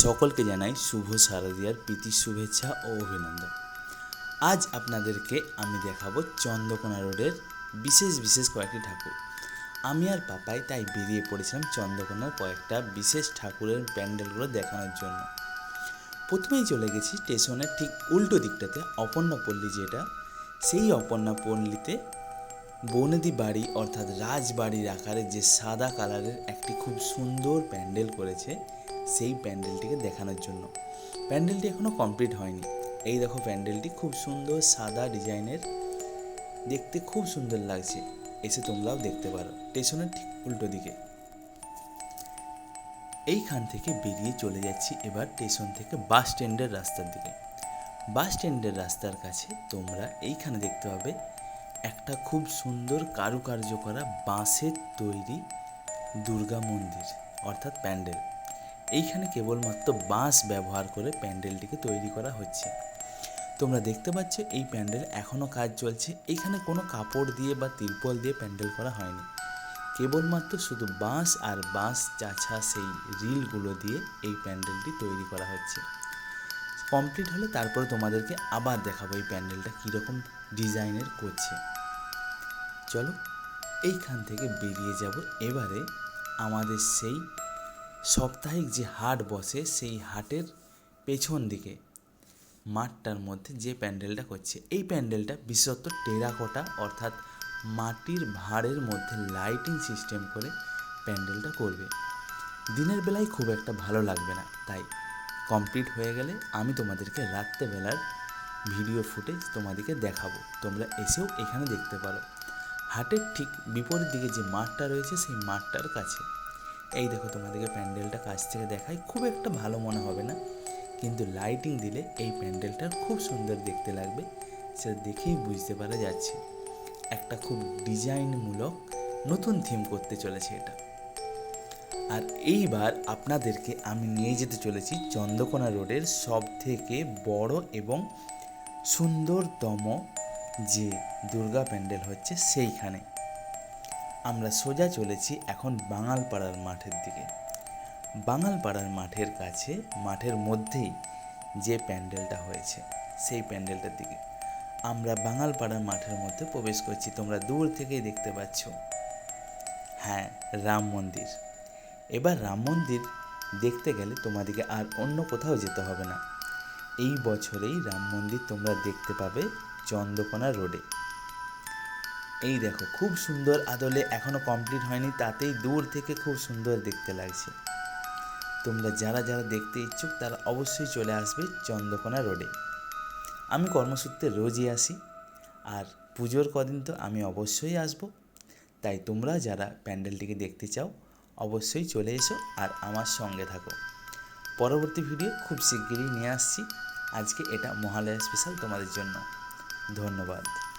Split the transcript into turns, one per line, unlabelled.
সকলকে জানাই শুভ শারদীয়ার প্রীতি, শুভেচ্ছা ও অভিনন্দন। আজ আপনাদেরকে আমি দেখাবো চন্দ্রকোনা রোডের বিশেষ বিশেষ কয়েকটি ঠাকুর। আমি আর পাপাই তাই বেরিয়ে পড়েছিলাম চন্দ্রকোনার কয়েকটা বিশেষ ঠাকুরের প্যান্ডেলগুলো দেখানোর জন্য। প্রথমেই চলে গেছি স্টেশনের ঠিক উল্টো দিকটাতে অপর্ণা পল্লী যেটা। সেই অপর্ণাপল্লীতে বনেদি বাড়ি অর্থাৎ রাজবাড়ির আকারে যে সাদা কালারের একটি খুব সুন্দর প্যান্ডেল করেছে সেই প্যান্ডেলটিকে দেখানোর জন্য। প্যান্ডেলটি এখনও কমপ্লিট হয়নি। এই দেখো প্যান্ডেলটি খুব সুন্দর সাদা ডিজাইনের। দেখতে খুব সুন্দর লাগছে। এসে তোমরাও দেখতে পারো। স্টেশনের ঠিক উল্টো দিকে। এইখান থেকে বেরিয়ে চলে যাচ্ছি এবার স্টেশন থেকে বাস স্ট্যান্ডের রাস্তার দিকে। বাস স্ট্যান্ডের রাস্তার কাছে তোমরা এইখানে দেখতে পাবে একটা খুব সুন্দর কারুকার্য করা বাঁশের তৈরি দুর্গা মন্দির, অর্থাৎ প্যান্ডেল। এইখানে কেবলমাত্র বাঁশ ব্যবহার করে প্যান্ডেলটিকে তৈরি করা হচ্ছে। তোমরা দেখতে পাচ্ছ এই প্যান্ডেল এখনও কাজ চলছে। এখানে কোনো কাপড় দিয়ে বা তিরপল দিয়ে প্যান্ডেল করা হয়নি। কেবলমাত্র শুধু বাঁশ আর বাঁশ চাছা সেই রিলগুলো দিয়ে এই প্যান্ডেলটি তৈরি করা হচ্ছে। কমপ্লিট হলে তারপরে তোমাদেরকে আবার দেখাবো এই প্যান্ডেলটা কীরকম ডিজাইনের করছে। চলো এইখান থেকে বেরিয়ে যাব। এবারে আমাদের সেই সাপ্তাহিক যে হাট বসে, সেই হাটের পেছন দিকে, মাঠটার মধ্যে যে প্যান্ডেলটা করছে, এই প্যান্ডেলটা বিশেষত টেরাকোটা অর্থাৎ মাটির ভাঁড়ের মধ্যে লাইটিং সিস্টেম করে প্যান্ডেলটা করবে। দিনের বেলায় খুব একটা ভালো লাগবে না, তাই কমপ্লিট হয়ে গেলে আমি তোমাদেরকে রাত্রেবেলার ভিডিও ফুটেজ তোমাদেরকে দেখাবো। তোমরা এসেও এখানে দেখতে পারো। হাটের ঠিক বিপরীত দিকে যে মাঠটা রয়েছে, সেই মাঠটার কাছে। এই দেখো তোমাদেরকে প্যান্ডেলটা কাছ থেকে দেখাই, খুব একটা ভালো মনে হবে না, কিন্তু লাইটিং দিলে এই প্যান্ডেলটা খুব সুন্দর দেখতে লাগবে সেটা দেখেই বুঝতে পারা যাচ্ছে। একটা খুব ডিজাইনমূলক নতুন থিম করতে চলেছে এটা। আর এইবার আপনাদেরকে আমি নিয়ে যেতে চলেছি চন্দ্রকোনা রোডের সব থেকে বড় এবং সুন্দরতম যে দুর্গা প্যান্ডেল হচ্ছে সেইখানে। আমরা সোজা চলেছি এখন বাঙালপাড়ার মাঠের দিকে। বাঙালপাড়ার মাঠের কাছে, মাঠের মধ্যেই যে প্যান্ডেলটা হয়েছে, সেই প্যান্ডেলটার দিকে। আমরা বাঙালপাড়ার মাঠের মধ্যে প্রবেশ করছি। তোমরা দূর থেকেই দেখতে পাচ্ছ। হ্যাঁ রাম মন্দির। এবার রাম মন্দির দেখতে গেলে তোমাদেরকে আর অন্য কোথাও যেতে হবে না। এই বছরেই রাম মন্দির তোমরা দেখতে পাবে চন্দ্রকোনা রোডে। এই দেখো, খুব সুন্দর আদলে এখনও কমপ্লিট হয়নি, তাতেই দূর থেকে খুব সুন্দর দেখতে লাগছে। তোমরা যারা যারা দেখতে ইচ্ছুক, তারা অবশ্যই চলে আসবে চন্দ্রকোনা রোডে। আমি কর্মসূত্রে রোজই আসি, আর পুজোর কদিন তো আমি অবশ্যই আসব। তাই তোমরা যারা প্যান্ডেলটিকে দেখতে চাও, অবশ্যই চলে এসো আর আমার সঙ্গে থাকো। পরবর্তী ভিডিও খুব শিগগিরই নিয়ে আসছি। আজকে এটা মহালয়া স্পেশাল তোমাদের জন্য। ধন্যবাদ।